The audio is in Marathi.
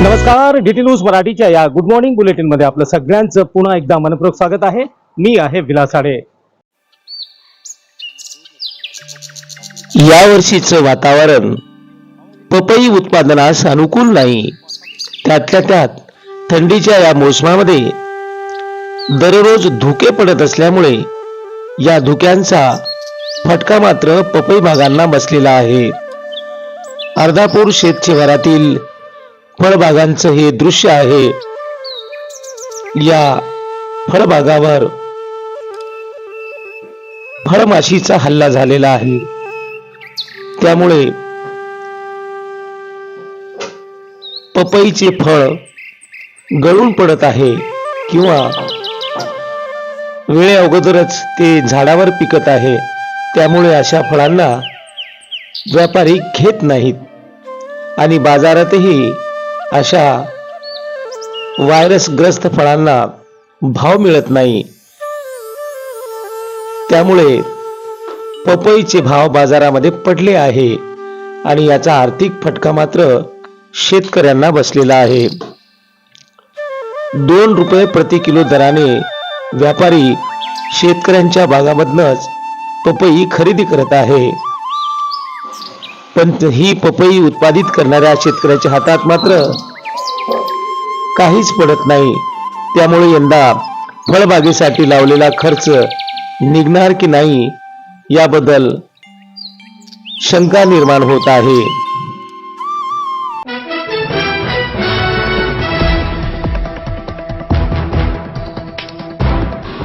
नमस्कार डीटी न्यूज मराठीच्या या गुड मॉर्निंग बुलेटिनमध्ये आपलं सगळ्यांचं पुन्हा एकदा मनपूर्वक स्वागत आहे. मी आहे विलासाडे. यावर्षीचं वातावरण पपई उत्पादनास अनुकूल नाही. त्यातल्या त्यात थंडीच्या या मोसमामध्ये दररोज धुके पडत असल्यामुळे या धुक्यांचा फटका मात्र पपई बागांना बसलेला आहे. अर्धापूर शेतशिवारातील फळबागांचं हे दृश्य आहे. या फळबागावर फळमाशीचा हल्ला झालेला आहे. त्यामुळे पपईचे फळ गळून पडत आहे किंवा वेळे अगोदरच ते झाडावर पिकत आहे. त्यामुळे अशा फळांना व्यापारी घेत नाहीत. आणि बाजारातही अशा व्हायरसग्रस्त फळांना भाव मिळत नाही. त्यामुळे पपईचे भाव बाजारामध्ये पडले आहे आणि याचा आर्थिक फटका मात्र शेतकऱ्यांना बसलेला आहे. दोन रुपये प्रति किलो दराने व्यापारी शेतकऱ्यांच्या भागामधनच पपई खरेदी करत आहे. पण ही पपई उत्पादित करणाऱ्या शेतकऱ्याच्या हातात मात्र काहीच पडत नाही. त्यामुळे यंदा फळबागेसाठी लावलेला खर्च निघणार की नाही याबद्दल शंका निर्माण होत आहे.